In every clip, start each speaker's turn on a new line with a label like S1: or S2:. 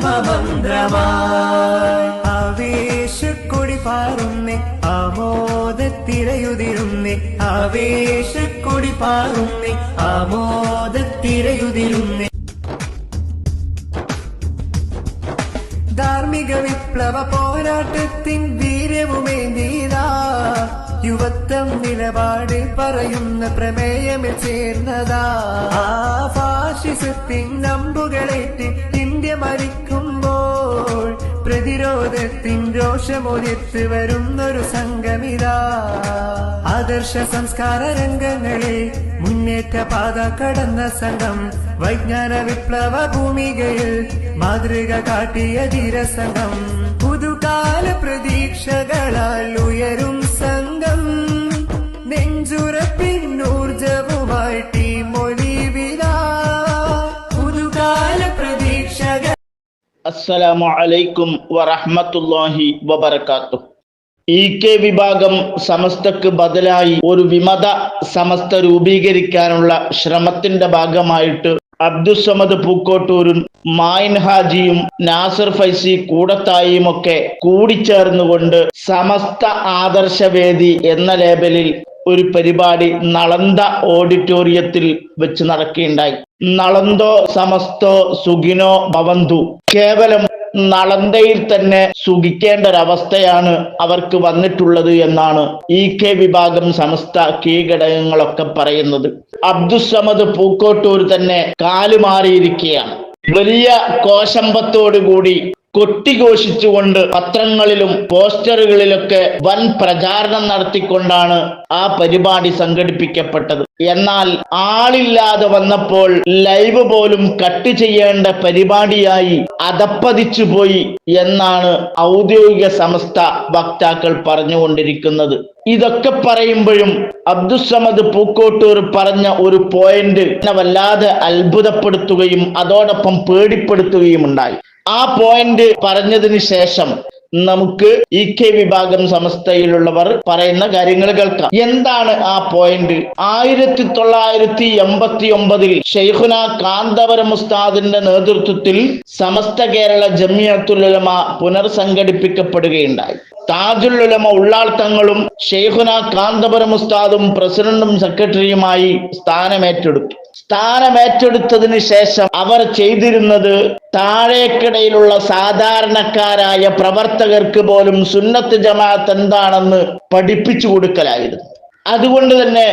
S1: ധർമ്മമന്ത്രമായി. ആവേശക്കൊടി പാറുന്നേ ആമോദത്തിരയുതിരുന്നേ. ആവേശക്കൊടി പാറുന്നേ ആമോദത്തിരയുതിരുന്നേ. ധാർമ്മിക വിപ്ലവ പോരാട്ടത്തിൻ വീര്യവുമേന്തീതാ യുവത്വം നിലപാട് പറയുന്ന പ്രമേയമിൽ ചേർന്നതാ. ആ ഫാഷിസത്തിൻ നമ്പുകളേറ്റ് പ്രതിരോധത്തിൻ രോഷമൊലിത്ത് വരുന്നൊരു സംഗമിതാ. ആദർശ സംസ്കാര രംഗങ്ങളിൽ മുന്നേറ്റ പാത കടന്ന സംഘം വൈജ്ഞാന വിപ്ലവ ഭൂമികയിൽ മാതൃക കാട്ടിയ ധീരസംഘം. പുതുകാല പ്രതീക്ഷകളാൽ ഉയരും സംഘം. നെഞ്ചുറപ്പിൻ നെഞ്ചുറപ്പിന്നൂർജവുമായി
S2: അസ്സലാമു അലൈക്കും വറഹ്മത്തുള്ളാഹി വബറകാതുഹു ഇ കെ വിഭാഗം സമസ്തക്ക് ബദലായി ഒരു വിമത സമസ്ത രൂപീകരിക്കാനുള്ള ശ്രമത്തിന്റെ ഭാഗമായിട്ട് അബ്ദുസമദ് പൂക്കോട്ടൂരും മായിൻ ഹാജിയും നാസർ ഫൈസി കൂടത്തായിയും ഒക്കെ കൂടിച്ചേർന്നുകൊണ്ട് സമസ്ത ആദർശവേദി എന്ന ലേബലിൽ ഒരു പരിപാടി നളന്ത ഓഡിറ്റോറിയത്തിൽ വെച്ച് നടക്കുകയുണ്ടായി. നളന്തോ സമസ്തോ സുഖിനോ ഭവന്തു. കേവലം നളന്തയിൽ തന്നെ സുഖിക്കേണ്ട ഒരവസ്ഥയാണ് അവർക്ക് വന്നിട്ടുള്ളത് എന്നാണ് ഇ കെ വിഭാഗം സമസ്ത കീഘടകങ്ങളൊക്കെ പറയുന്നത്. അബ്ദുസമദ് പൂക്കോട്ടൂർ തന്നെ കാലുമാറിയിരിക്കുകയാണ് വലിയ കോശമ്പത്തോടുകൂടി കൊട്ടിഘോഷിച്ചുകൊണ്ട് പത്രങ്ങളിലും പോസ്റ്ററുകളിലൊക്കെ വൻ പ്രചാരണം നടത്തിക്കൊണ്ടാണ് ആ പരിപാടി സംഘടിപ്പിക്കപ്പെട്ടത്. എന്നാൽ ആളില്ലാതെ വന്നപ്പോൾ ലൈവ് പോലും കട്ട് ചെയ്യേണ്ട പരിപാടിയായി അതപ്പതിച്ചു പോയി എന്നാണ് ഔദ്യോഗിക സംസ്ഥ വക്താക്കൾ പറഞ്ഞുകൊണ്ടിരിക്കുന്നത്. ഇതൊക്കെ പറയുമ്പോഴും അബ്ദുസമദ് പൂക്കോട്ടൂർ പറഞ്ഞ ഒരു പോയിന്റ് വല്ലാതെ അത്ഭുതപ്പെടുത്തുകയും അതോടൊപ്പം പേടിപ്പെടുത്തുകയും ഉണ്ടായി ആ പോയിന്റ് പറഞ്ഞതിന് ശേഷം നമുക്ക് ഇ കെ വിഭാഗം സംസ്ഥയിലുള്ളവർ പറയുന്ന കാര്യങ്ങൾ കേൾക്കാം. എന്താണ് ആ പോയിന്റ് ആയിരത്തി തൊള്ളായിരത്തി എൺപത്തി ഒമ്പതിൽ ഷെയ്ഖുന കാന്തപുരം ഉസ്താദിന്റെ നേതൃത്വത്തിൽ സമസ്ത കേരള ജമിയത്തുലമ പുനർസംഘടിപ്പിക്കപ്പെടുകയുണ്ടായി. താജുൽ ഉലമ ഷെയ്ഖുന കാന്തപുരം മുസ്താദും പ്രസിഡന്റും സെക്രട്ടറിയുമായി സ്ഥാനമേറ്റെടുത്തു. സ്ഥാനമേറ്റെടുത്തതിന് ശേഷം അവർ ചെയ്തിരുന്നത് താഴേക്കിടയിലുള്ള സാധാരണക്കാരായ പ്രവർത്തകർക്ക് പോലും സുന്നത്ത് ജമാഅത്ത് എന്താണെന്ന് പഠിപ്പിച്ചു കൊടുക്കലായിരുന്നു. അതുകൊണ്ട് തന്നെ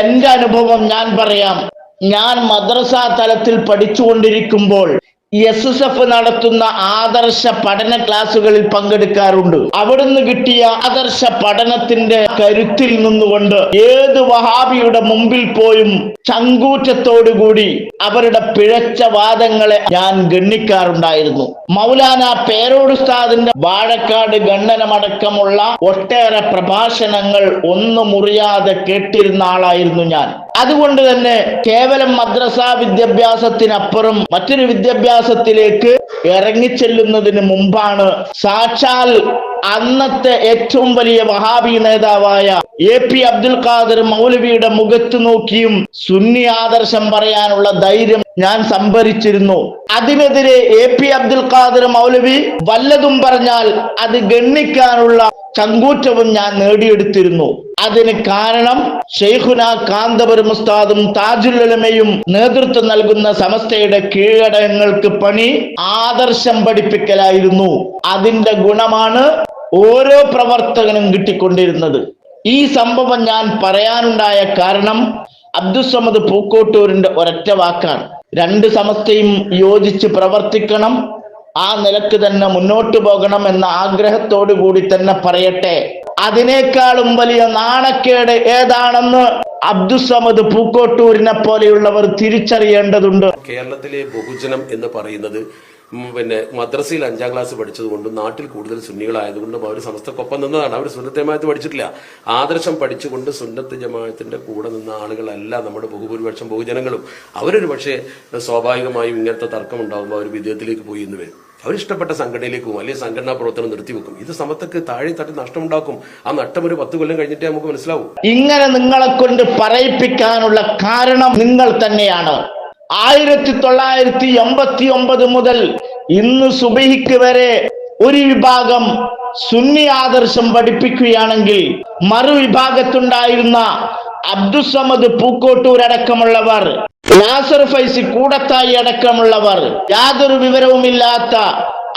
S2: എന്റെ അനുഭവം ഞാൻ പറയാം ഞാൻ മദ്രസ തലത്തിൽ പഠിച്ചുകൊണ്ടിരിക്കുമ്പോൾ എസ് എസ് എഫ് നടത്തുന്ന ആദർശ പഠന ക്ലാസ്സുകളിൽ പങ്കെടുക്കാറുണ്ട്. അവിടുന്ന് കിട്ടിയ ആദർശ പഠനത്തിന്റെ കരുത്തിൽ നിന്നുകൊണ്ട് ഏത് വഹാബിയുടെ മുമ്പിൽ പോയും ചങ്കൂറ്റത്തോടുകൂടി അവരുടെ പിഴച്ച വാദങ്ങളെ ഞാൻ ഗണ്ണിക്കാറുണ്ടായിരുന്നു. മൗലാന പേരോടുസ്താദിന്റെ വാഴക്കാട് ഗണ്ണനമടക്കമുള്ള ഒട്ടേറെ പ്രഭാഷണങ്ങൾ ഒന്നും മുറിയാതെ കേട്ടിരുന്ന ആളായിരുന്നു ഞാൻ. അതുകൊണ്ട് തന്നെ കേവലം മദ്രസ വിദ്യാഭ്യാസത്തിനപ്പുറം മറ്റൊരു വിദ്യാഭ്യാസത്തിലേക്ക് ഇറങ്ങിച്ചെല്ലുന്നതിന് മുമ്പാണ് സാക്ഷാൽ അന്നത്തെ ഏറ്റവും വലിയ വഹാബി നേതാവായ എ പി അബ്ദുൽ ഖാദർ മൗലവിയുടെ മുഖത്ത് നോക്കിയും സുന്നി ആദർശം പറയാനുള്ള ധൈര്യം ഞാൻ സംഭരിച്ചിരുന്നു. അതിനെതിരെ എ പി അബ്ദുൽ ഖാദർ മൗലവി വല്ലതും പറഞ്ഞാൽ അത് ഗണ്ണിക്കാനുള്ള ചങ്കൂറ്റവും ഞാൻ നേടിയെടുത്തിരുന്നു. അതിന് കാരണം ഷെയ്ഖുന കാന്തപുരം ഉസ്താദും താജുലുലമയും നേതൃത്വം നൽകുന്ന സമസ്തയുടെ കീഴടങ്ങൾക്ക് പണി ആദർശം പഠിപ്പിക്കലായിരുന്നു. അതിന്റെ ഗുണമാണ് ഓരോ പ്രവർത്തകനും കിട്ടിക്കൊണ്ടിരുന്നത്. ഈ സംഭവം ഞാൻ പറയാനുണ്ടായ കാരണം അബ്ദുസമദ് പൂക്കോട്ടൂരിന്റെ ഒരൊറ്റ വാക്കാണ്. രണ്ട് സമസ്തയും യോജിച്ച് പ്രവർത്തിക്കണം. ആ നിലയ്ക്ക് തന്നെ മുന്നോട്ട് പോകണം എന്ന ആഗ്രഹത്തോടു കൂടി തന്നെ പറയട്ടെ. അതിനേക്കാളും വലിയ നാണക്കേട് ഏതാണെന്ന് അബ്ദുസമദ് പൂക്കോട്ടൂരിനെ പോലെയുള്ളവർ തിരിച്ചറിയേണ്ടതുണ്ട്.
S3: കേരളത്തിലെ ബഹുജനം എന്ന് പറയുന്നത് പിന്നെ മദ്രസയിൽ അഞ്ചാം ക്ലാസ് പഠിച്ചതുകൊണ്ടും നാട്ടിൽ കൂടുതൽ സുന്നികളായതുകൊണ്ടും അവർ സമസ്തക്കൊപ്പം നിന്നതാണ്. അവർ സുന്നത്തേമായത്ത് പഠിച്ചിട്ടില്ല. ആദർശം പഠിച്ചുകൊണ്ട് സുന്നത്ത് ജമായത്തിന്റെ കൂടെ നിന്ന ആളുകളല്ല നമ്മുടെ ബഹുഭൂരിപക്ഷം ബഹുജനങ്ങളും. അവരൊരു പക്ഷേ സ്വാഭാവികമായും ഇങ്ങനത്തെ തർക്കം ഉണ്ടാകുമ്പോൾ അവർ വിദേഹത്തിലേക്ക് പോയി എന്ന് വരും. അവരിഷ്ടപ്പെട്ട സംഘടനയിലേക്ക് പോകും അല്ലെങ്കിൽ സംഘടനാ പ്രവർത്തനം നിർത്തിവെക്കും. ഇത് സമത്തൊക്കെ താഴെ തട്ടി നഷ്ടമുണ്ടാക്കും. ആ നഷ്ടം ഒരു പത്ത് കൊല്ലം കഴിഞ്ഞിട്ടേ നമുക്ക് മനസ്സിലാവും.
S2: ഇങ്ങനെ നിങ്ങളെ കൊണ്ട് പറയിപ്പിക്കാനുള്ള കാരണം നിങ്ങൾ തന്നെയാണ്. ആയിരത്തി തൊള്ളായിരത്തി എൺപത്തി ഒമ്പത് മുതൽ ഇന്ന് സുബഹിക്ക് വരെ ഒരു വിഭാഗം സുന്നി ആദർശം പഠിപ്പിക്കുകയാണെങ്കിൽ മറുവിഭാഗത്തുണ്ടായിരുന്ന അബ്ദുസമദ് പൂക്കോട്ടൂർ അടക്കമുള്ളവർ നാസർ ഫൈസി കൂടത്തായി അടക്കമുള്ളവർ യാതൊരു വിവരവുമില്ലാത്ത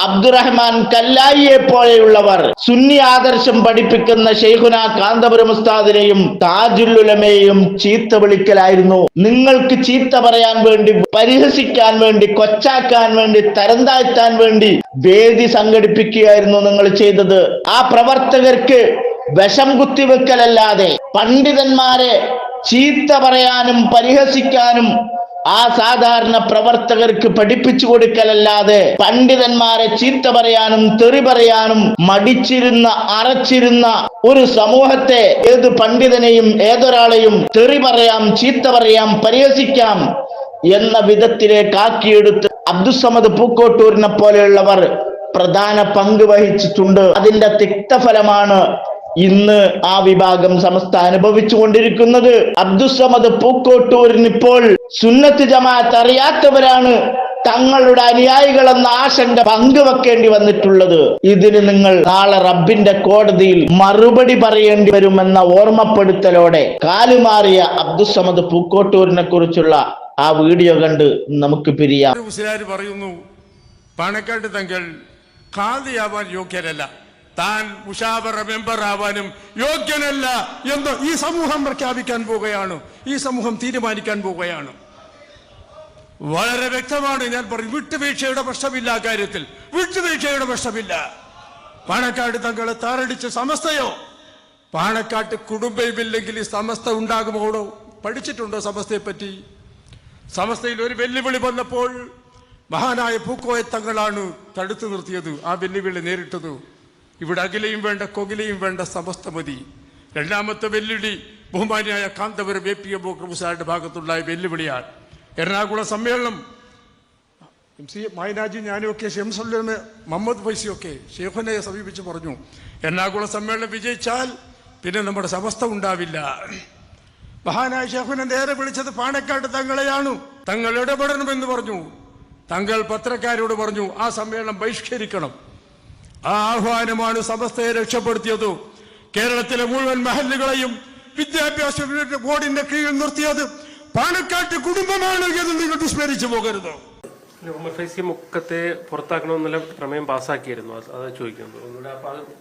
S2: അബ്ദുറഹ്മാൻ കല്ലായിയെ പോലെയുള്ളവർ സുന്നി ആദർശം പഠിപ്പിക്കുന്ന ഷെയ്ഖുന കാന്തപുരം ഉസ്താദിനെയും താജുല്ലുലമയെയും ചീത്ത വിളിക്കലായിരുന്നു. നിങ്ങൾക്ക് ചീത്ത പറയാൻ വേണ്ടി പരിഹസിക്കാൻ വേണ്ടി കൊച്ചാക്കാൻ വേണ്ടി തരം താഴ്ത്താൻ വേണ്ടി വേദി സംഘടിപ്പിക്കുകയായിരുന്നു നിങ്ങൾ ചെയ്തത്. ആ പ്രവർത്തകർക്ക് വിഷം കുത്തിവെക്കലല്ലാതെ പണ്ഡിതന്മാരെ ചീത്ത പറയാനും പരിഹസിക്കാനും ആ സാധാരണ പ്രവർത്തകർക്ക് പഠിപ്പിച്ചു കൊടുക്കലല്ലാതെ പണ്ഡിതന്മാരെ ചീത്ത പറയാനും തെറി പറയാനും മടിച്ചിരുന്ന അറച്ചിരുന്ന ഒരു സമൂഹത്തെ ഏത് പണ്ഡിതനെയും ഏതൊരാളെയും തെറി പറയാം ചീത്ത പറയാം പരിഹസിക്കാം എന്ന വിധത്തിലേക്ക് ആക്കിയെടുത്ത് അബ്ദുസമദ് പൂക്കോട്ടൂരിനെ പോലെയുള്ളവർ പ്രധാന പങ്ക് വഹിച്ചിട്ടുണ്ട്. അതിന്റെ തിക്തഫലമാണ് ഇന്ന് ആ വിഭാഗം സമസ്ത അനുഭവിച്ചു കൊണ്ടിരിക്കുന്നത് അബ്ദുസമദ് പൂക്കോട്ടൂരിന് ഇപ്പോൾ സുന്നത്ത് ജമാഅത്ത് അറിയാത്തവരാണ് തങ്ങളുടെ അനുയായികളെന്ന ആശങ്ക പങ്കുവെക്കേണ്ടി വന്നിട്ടുള്ളത്. ഇതിന് നിങ്ങൾ നാളെ റബ്ബിന്റെ കോടതിയിൽ മറുപടി പറയേണ്ടി വരുമെന്ന ഓർമ്മപ്പെടുത്തലോടെ കാലുമാറിയ അബ്ദുസമദ് പൂക്കോട്ടൂരിനെ കുറിച്ചുള്ള ആ വീഡിയോ കണ്ട് നമുക്ക് പിരിയാം.
S4: പറയുന്നു പാണക്കാട്ട് തങ്ങൾ കാതിയാവാൻ യോഗ്യരല്ല. താൻ മുഷാവറ മെമ്പർ ആവാനും യോഗ്യനല്ല എന്ന് ഈ സമൂഹം പ്രഖ്യാപിക്കാൻ പോവുകയാണ്. ഈ സമൂഹം തീരുമാനിക്കാൻ പോവുകയാണ്. വളരെ വ്യക്തമാണ് ഞാൻ പറഞ്ഞു വിട്ടുവീഴ്ചയുടെ പ്രശ്നമില്ല കാര്യത്തിൽ. വിട്ടുവീഴ്ചയുടെ പ്രശ്നമില്ല. പാണക്കാട് തങ്ങളെ താറടിച്ച സമസ്തയോ? പാണക്കാട്ട് കുടുംബമില്ലെങ്കിൽ ഈ സമസ്ത ഉണ്ടാകുമോടോ പഠിച്ചിട്ടുണ്ടോ സമസ്തയെ പറ്റി സമസ്തയിൽ ഒരു വെല്ലുവിളി വന്നപ്പോൾ മഹാനായ പൂക്കോയ തങ്ങളാണ് തടുത്തു നിർത്തിയത് ആ വെല്ലുവിളി നേരിട്ടത്. ഇവിടെ അകിലയും വേണ്ട കൊകിലയും വേണ്ട സമസ്ത മതി. രണ്ടാമത്തെ വെല്ലുവിളി ബഹുമാനിയായ കാന്തപുരം എ പി. എ. ബോക്രമുസാരുടെ ഭാഗത്തുള്ള വെല്ലുവിളിയാണ്. എറണാകുളം സമ്മേളനം എം. സി. മായനാജി ഞാനുമൊക്കെ ഷെംസുല്ലമെ മുഹമ്മദ് ഫൈസിയൊക്കെ ഷെയ്ഖുനെ സമീപിച്ച് പറഞ്ഞു എറണാകുളം സമ്മേളനം വിജയിച്ചാൽ പിന്നെ നമ്മുടെ സമസ്ത ഉണ്ടാവില്ല. മഹാനായ ഷേഖനെ നേരെ വിളിച്ചത് പാണക്കാട് തങ്ങളെയാണ്. തങ്ങൾ ഇടപെടണമെന്ന് പറഞ്ഞു. തങ്ങൾ പത്രക്കാരോട് പറഞ്ഞു ആ സമ്മേളനം ബഹിഷ്കരിക്കണം. ആ ആഹ്വാനമാണ് സമസ്തയെ രക്ഷപ്പെടുത്തിയത് കേരളത്തിലെ മുഴുവൻ മഹല്ലുകളെയും വിദ്യാഭ്യാസ ബോർഡിന്റെ കീഴിൽ നിർത്തിയത് പാണക്കാട്ട് കുടുംബമാണ് എന്ന് നിങ്ങൾ വിസ്മരിച്ചു പോകരുത്.
S5: മുഹമ്മദ് ഫൈസി മുക്കത്തെ പുറത്താക്കണമെന്നുള്ള പ്രമേയം പാസ്സാക്കിയിരുന്നു അത് ചോദിക്കുന്നത്.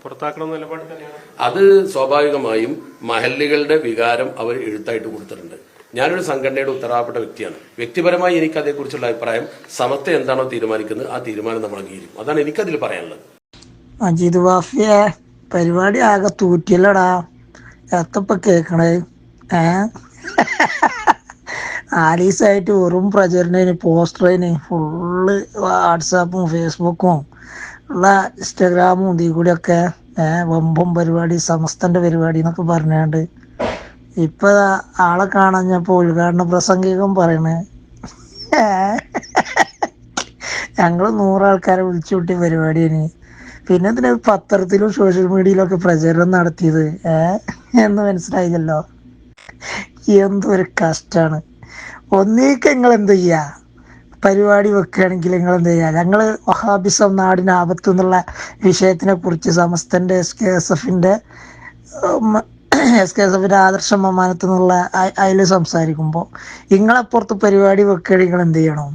S5: പുറത്താക്കണമെന്ന നിലപാട് തന്നെയാണ്?
S3: അത് സ്വാഭാവികമായും മഹല്ലുകളുടെ വികാരം അവർ എഴുത്തായിട്ട് കൊടുത്തിട്ടുണ്ട്. ഞാനൊരു സംഘടനയുടെ ഉത്തരവാദപ്പെട്ട വ്യക്തിയാണ്. വ്യക്തിപരമായി എനിക്ക് അതേക്കുറിച്ചുള്ള അഭിപ്രായം സമത്തെ എന്താണോ തീരുമാനിക്കുന്നത് ആ തീരുമാനം നമ്മൾ അംഗീകരിക്കും. അതാണ് എനിക്കതിൽ പറയാനുള്ളത്.
S6: മജീദ് വാഫിയെ പരിപാടി ആകെ തൂറ്റിയല്ലടാ. എത്തപ്പ കേക്കണേ. ഏ? ആലീസായിട്ട് വെറും പ്രചരണേന് പോസ്റ്ററിന് ഫുള്ള് വാട്സാപ്പും ഫേസ്ബുക്കും ഉള്ള ഇൻസ്റ്റഗ്രാമും ഇതിൽ ഒക്കെ ഏഹ് വമ്പും പരിപാടി സമസ്തന്റെ പരിപാടി എന്നൊക്കെ പറഞ്ഞാണ്ട്. ഇപ്പൊ ആളെ കാണഞ്ഞപ്പോ ഉദ്ഘാടന പ്രസംഗികം പറയണേ. ഞങ്ങൾ നൂറാൾക്കാരെ വിളിച്ചു കൂട്ടിയ പരിപാടിയാണ് പിന്നെ ഇതിന് പത്രത്തിലും സോഷ്യൽ മീഡിയയിലും ഒക്കെ പ്രചരണം നടത്തിയത്? എന്ന് മനസ്സിലായില്ലല്ലോ. എന്തൊരു കഷ്ടാണ്. ഒന്നേക്ക് നിങ്ങൾ എന്ത് ചെയ്യാ? പരിപാടി വെക്കുകയാണെങ്കിൽ നിങ്ങൾ എന്ത് ചെയ്യുക ഞങ്ങൾ വഹാബിസം നാടിന് ആപത്ത് എന്നുള്ള വിഷയത്തിനെ കുറിച്ച് സമസ്തന്റെ എസ് കെ എസ് എഫിന്റെ എസ് കെ എസ് എഫിന്റെ ആദർശ മമാനത്ത് അതിൽ സംസാരിക്കുമ്പോൾ നിങ്ങളപ്പുറത്ത് പരിപാടി വെക്കുകയാണെങ്കിൽ നിങ്ങൾ എന്ത് ചെയ്യണം?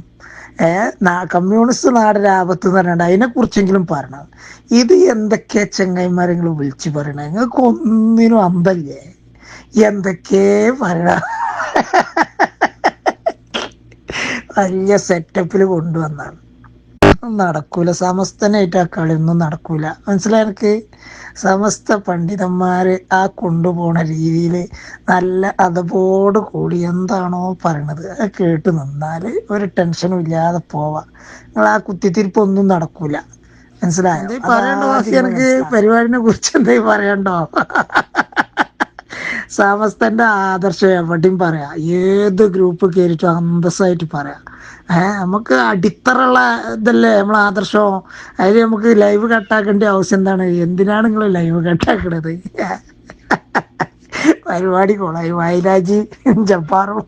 S6: കമ്മ്യൂണിസ്റ്റ് നാടിന്റെ ആപത്ത് എന്ന് അതിനെ കുറിച്ചെങ്കിലും പറയണം. ഇത് എന്തൊക്കെ ചെങ്ങായിമാരെങ്ങൾ വിളിച്ചു പറയണേ? നിങ്ങൾക്ക് ഒന്നിനും അന്തല്ലേ? എന്തൊക്കെ പറയണ? വലിയ സെറ്റപ്പിൽ കൊണ്ടുവന്നാണ്. നടക്കൂല. സമസ്തനായിട്ട് ആ കളിയൊന്നും നടക്കൂല. മനസ്സിലായി എനിക്ക്? സമസ്ത പണ്ഡിതന്മാര് ആ കൊണ്ടുപോണ രീതിയിൽ നല്ല അതപോട് കൂടി എന്താണോ പറയണത് അത് കേട്ട് നിന്നാൽ ഒരു ടെൻഷനും ഇല്ലാതെ പോവാ. നിങ്ങൾ ആ കുത്തിത്തിരിപ്പ് ഒന്നും നടക്കൂല. മനസ്സിലായോ? പറയണ്ടോ ബാക്കി എനിക്ക് പരിപാടിനെ കുറിച്ച് എന്തെങ്കിലും പറയണ്ടോ? സമസ്തന്റെ ആദർശം എവിടെയും പറയാ. ഏത് ഗ്രൂപ്പ് കയറിയിട്ടും അന്തസ്സായിട്ട് പറയാം. നമുക്ക് അടിത്തറുള്ള ഇതല്ലേ നമ്മളെ ആദർശം. അതിൽ നമുക്ക് ലൈവ് കട്ടാക്കേണ്ട ആവശ്യം എന്താണ്? എന്തിനാണ് നിങ്ങൾ ലൈവ് കട്ടാക്കണത് പരിപാടി കൊളായി വയലാജി ജപ്പാറും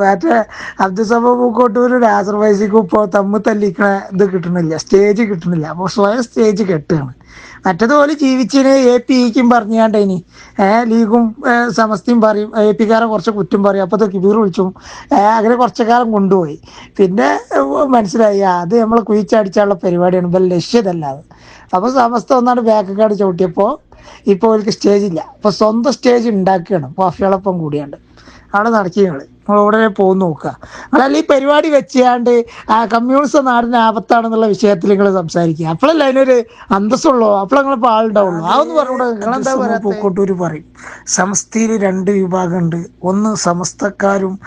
S6: മറ്റേ അബ്ദുസമ പൂക്കോട്ടൂര് നാസർ വൈസിക്കും ഇപ്പോൾ തമ്മിൽ തല്ലിക്കണ ഇത് കിട്ടണില്ല. സ്റ്റേജ് കിട്ടണില്ല. അപ്പോൾ സ്വയം സ്റ്റേജ് കെട്ടുകയാണ്. മറ്റതുപോലെ ജീവിച്ചിന് എ പി ഇക്കും പറഞ്ഞാണ്ട് ഇനി ഏഹ് ലീഗും സമസ്തയും പറയും എ പിക്കാരെ കുറച്ച് കുറ്റം പറയും. അപ്പോൾ കിബീർ വിളിച്ചും അങ്ങനെ കുറച്ചു കാലം കൊണ്ടുപോയി. പിന്നെ മനസ്സിലായി അത് നമ്മൾ കുഴിച്ചടിച്ചുള്ള പരിപാടിയാണ്. ഇപ്പം ലക്ഷ്യതല്ലാതെ അപ്പോൾ സമസ്ത ഒന്നാണ് ബാക്കക്കാട് ചവിട്ടിയപ്പോൾ ഇപ്പോൾ അവർക്ക് സ്റ്റേജ് ഇല്ല. അപ്പോൾ സ്വന്തം സ്റ്റേജ് ഉണ്ടാക്കുകയാണ് വാഫികളൊപ്പം കൂടിയാണ്ട്. അവിടെ നടക്കുകയാണ് ഉടനെ പോകുന്ന നോക്കുക. അതല്ല ഈ പരിപാടി വെച്ചാണ്ട് ആ കമ്മ്യൂണിസ്റ്റ് നാടിന് ആപത്താണെന്നുള്ള വിഷയത്തിൽ നിങ്ങൾ സംസാരിക്കുക. അപ്പോഴല്ല അതിനൊരു അന്തസ്സുള്ളോ. അപ്പോൾ നിങ്ങളിപ്പോൾ ആളുണ്ടാവുള്ളൂ. അതൊന്ന് പറഞ്ഞുകൂടെ നിങ്ങളെന്താ പറയുക പൂക്കോട്ടൂര് പറയും. സമസ്തയിൽ രണ്ട് വിഭാഗമുണ്ട് ഒന്ന് സമസ്തക്കാരും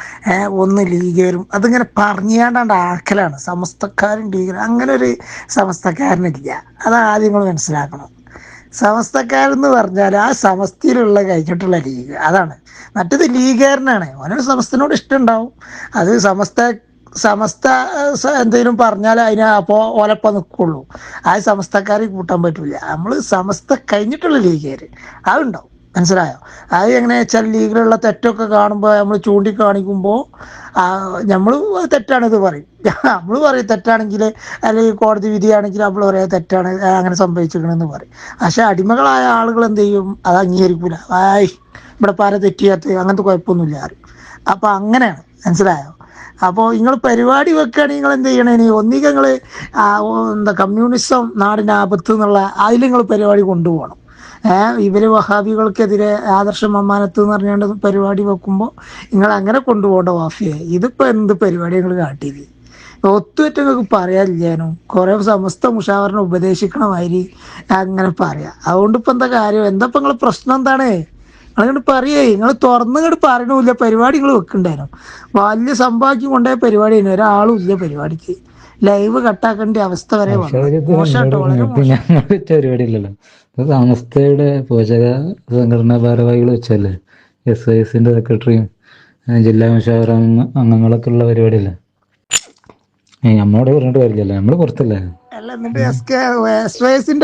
S6: ഒന്ന് ലീഗരും അതിങ്ങനെ പറഞ്ഞാണ്ടാണ്ട് ആക്കലാണ്. സമസ്തക്കാരും ലീഗരും അങ്ങനെ ഒരു സമസ്തക്കാരനില്ല. അത് ആദ്യം നിങ്ങൾ മനസ്സിലാക്കണം. സമസ്തക്കാരെന്ന് പറഞ്ഞാൽ ആ സമസ്തയിലുള്ള കഴിഞ്ഞിട്ടുള്ള ലീഗ്. അതാണ്. മറ്റത് ലീഗുകാരനാണ്. ഓനൊരു സമസ്തനോട് ഇഷ്ടമുണ്ടാവും അത് സമസ്ത സമസ്ത എന്തെങ്കിലും പറഞ്ഞാൽ അതിനെ അപ്പോൾ ഓലപ്പം നിൽക്കുള്ളൂ ആ സമസ്തക്കാരെ കൂട്ടാൻ പറ്റില്ല നമ്മൾ സമസ്ത കഴിഞ്ഞിട്ടുള്ള ലീഗുകാർ അതുണ്ടാവും. മനസ്സിലായോ? അത് എങ്ങനെ വെച്ചാൽ ലീഗിലുള്ള തെറ്റൊക്കെ കാണുമ്പോൾ നമ്മൾ ചൂണ്ടിക്കാണിക്കുമ്പോൾ നമ്മൾ തെറ്റാണിത് പറയും. നമ്മൾ പറയും തെറ്റാണെങ്കിൽ അല്ലെങ്കിൽ കോടതി വിധിയാണെങ്കിൽ നമ്മൾ പറയാം തെറ്റാണ് അങ്ങനെ സംഭവിച്ചിരിക്കണമെന്ന് പറയും. പക്ഷെ അടിമകളായ ആളുകൾ എന്ത് ചെയ്യും? അത് അംഗീകരിക്കൂല. ആയി ഇവിടെ പാര തെറ്റിയാത്ത? അങ്ങനത്തെ കുഴപ്പമൊന്നുമില്ല ആര് അപ്പോൾ അങ്ങനെയാണ്. മനസ്സിലായോ? അപ്പോൾ നിങ്ങൾ പരിപാടി വെക്കുകയാണെങ്കിൽ നിങ്ങൾ എന്ത് ചെയ്യണേ? ഇനി ഒന്നിക നിങ്ങൾ എന്താ കമ്മ്യൂണിസം നാടിന് ആപത്ത് എന്നുള്ള അതിൽ നിങ്ങൾ പരിപാടി കൊണ്ടുപോകണം. ഇവർ വഹാബികൾക്കെതിരെ ആദർശ മമ്മാനത്ത് എന്ന് പറഞ്ഞുകൊണ്ട് പരിപാടി വെക്കുമ്പോൾ നിങ്ങൾ അങ്ങനെ കൊണ്ടുപോകേണ്ട വാഫിയെ. ഇതിപ്പോ എന്ത് പരിപാടി നിങ്ങൾ കാട്ടിയത്? ഒത്തുറ്റ നിങ്ങൾക്ക് കുറെ കുറേ സമസ്ത മുഷാവറിനെ ഉപദേശിക്കണ മാതിരി അങ്ങനെ പറയാം. അതുകൊണ്ട് ഇപ്പം എന്താ കാര്യം? എന്താ ഇപ്പം നിങ്ങളെ പ്രശ്നം എന്താണ്? നിങ്ങളിങ്ങോട്ട് പറയേ. നിങ്ങൾ തുറന്നിങ്ങോട്ട് പറയണില്ല പരിപാടി നിങ്ങൾ വെക്കണ്ടായിരുന്നു. വലിയ സംഭവമാക്കി കൊണ്ടേ പരിപാടി തന്നെ ഒരാളും ഇല്ല പരിപാടിക്ക്. ലൈവ് കട്ടാക്കേണ്ട അവസ്ഥ വരെ വന്നു. മോശമായിട്ട് വളരെ മോശം.
S7: പരിപാടി ഇല്ലല്ലോ. ഇത് സമസ്തയുടെ പോഷക സംഘടനാ ഭാരവാഹികൾ വെച്ചല്ലേ? എസ് ഐ എസിന്റെ സെക്രട്ടറിയും ജില്ലാ മുഷാവറ അംഗങ്ങളൊക്കെ ഉള്ള പരിപാടിയല്ലേ? നമ്മളോട് പറഞ്ഞിട്ട് കാര്യമില്ലല്ലോ. നമ്മൾ പുറത്തല്ലേ?
S6: അല്ല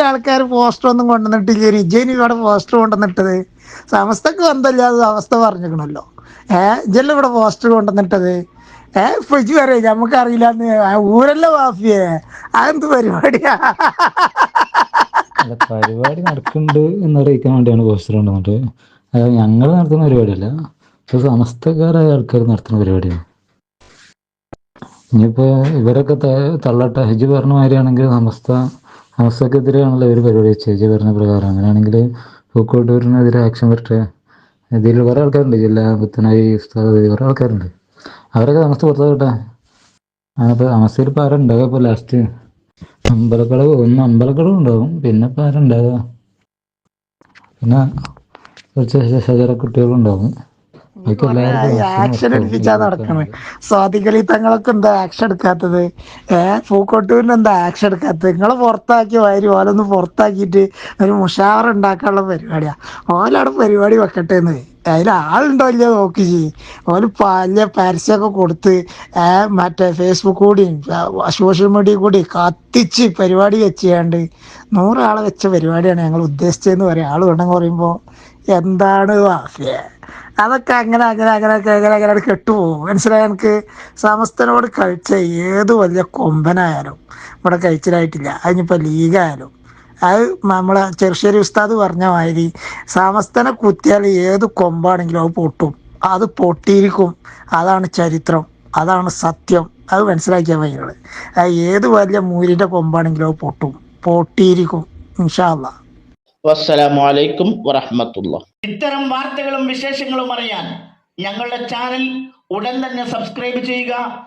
S6: ആൾക്കാർ പോസ്റ്റർ ഒന്നും കൊണ്ടുവന്നിട്ടില്ല? റിജയിന് ഇവിടെ പോസ്റ്റർ കൊണ്ടുവന്നിട്ടത്? സമസ്തക്ക് ബന്ധമില്ലാതെ അവസ്ഥ പറഞ്ഞിരിക്കണല്ലോ. ഏ ഇജല്ല ഇവിടെ പോസ്റ്റർ കൊണ്ടുവന്നിട്ടത്? ഏ ഫ്രിഡ്ജ് വരെ നമുക്കറിയില്ല ഊരല്ല വാഫിയേ അതെന്ത് പരിപാടിയാ?
S7: അല്ല പരിപാടി നടക്കുന്നുണ്ട് എന്നറിയിക്കാൻ വേണ്ടിയാണ് പോസ്റ്റർ കൊണ്ടുവന്നത് അത് ഞങ്ങൾ നടത്തുന്ന പരിപാടിയല്ല. ഇത് സമസ്തക്കാരായ ആൾക്കാർ നടത്തുന്ന പരിപാടിയാണ്. ഇനിയിപ്പോ ഇവരൊക്കെ തള്ളട്ട. ഹജ്ജ് പറഞ്ഞ മാതിരിയാണെങ്കിൽ സമസ്ത സമസ്തക്കെതിരെയാണല്ലോ ഇവർ പരിപാടി വെച്ചത്. ഹജ്ജ് പറഞ്ഞ പ്രകാരം. അങ്ങനെയാണെങ്കിൽ പൂക്കോട്ടൂരിനെതിരെ ആക്ഷൻ വരട്ടെ. ഇതിൽ കുറെ ആൾക്കാരുണ്ട്. ജില്ലാ പുത്തനായി കുറെ ആൾക്കാരുണ്ട്. അവരൊക്കെ സമസ്ത പുറത്തു കേട്ടെ. അപ്പോൾ സമസ്തയിൽ ഇപ്പോൾ ആരാ ഉണ്ടാകുക ഇപ്പോൾ ലാസ്റ്റ് അമ്പലക്കടവ് ഒന്ന് അമ്പലക്കടവ് ഉണ്ടാവും. പിന്നെ ഇപ്പം ആരുണ്ടാവുക പിന്നെ കുറച്ച് ശജറ കുട്ടികളുണ്ടാവും.
S6: ആക്ഷൻ. എടുപ്പിച്ചാ സ്വാതികളി തങ്ങളൊക്കെ എന്താ ആക്ഷൻ എടുക്കാത്തത്? ഏ? പൂക്കോട്ടൂരിന് എന്താ ആക്ഷൻ എടുക്കാത്തത്? നിങ്ങളെ പുറത്താക്കി വാരി ഓലൊന്ന് പുറത്താക്കിയിട്ട് ഒരു മുഷാവർ ഉണ്ടാക്കാനുള്ള പരിപാടിയാ. ഓലവിടെ പരിപാടി വെക്കട്ടെ എന്ന് അതിൽ ആളുണ്ടോ ഇല്ലയോ നോക്കി ചെയ്യും ഓൽ വലിയ പരസ്യമൊക്കെ കൊടുത്ത് മറ്റേ ഫേസ്ബുക്ക് കൂടിയും സോഷ്യൽ മീഡിയ കൂടി കത്തിച്ച് പരിപാടി വെച്ചാണ്ട് നൂറാളെ വെച്ച പരിപാടിയാണ് ഞങ്ങൾ ഉദ്ദേശിച്ചതെന്ന് പറയാം. ആൾ വേണമെന്ന് പറയുമ്പോൾ എന്താണ് വാഫിയെ അതൊക്കെ അങ്ങനെ അങ്ങനെ അങ്ങനെ അങ്ങനെ അങ്ങനെ കെട്ടുപോകും. മനസ്സിലായ എനിക്ക് സമസ്തനോട് കഴിച്ച ഏത് വലിയ കൊമ്പനായാലും ഇവിടെ കഴിച്ചിലായിട്ടില്ല. അതിനിപ്പോൾ ലീഗായാലും അത് നമ്മളെ ചെറുശ്ശേരി ഉസ്താദ് പറഞ്ഞ മാതിരി സമസ്തനെ കുത്തിയാൽ ഏത് കൊമ്പാണെങ്കിലും അത് പൊട്ടും. അത് പൊട്ടിയിരിക്കും. അതാണ് ചരിത്രം. അതാണ് സത്യം. അത് മനസ്സിലാക്കിയാൽ മതികൾ അത് ഏത് വലിയ മൂരിന്റെ കൊമ്പാണെങ്കിലും അത് പൊട്ടും. പൊട്ടിയിരിക്കും. ഇൻഷാല്ല
S2: വസ്സലാമലൈക്കും വറഹമത്തുള്ള ഇത്തരം വാർത്തകളും വിശേഷങ്ങളും അറിയാൻ ഞങ്ങളുടെ ചാനൽ ഉടൻ തന്നെ സബ്സ്ക്രൈബ് ചെയ്യുക.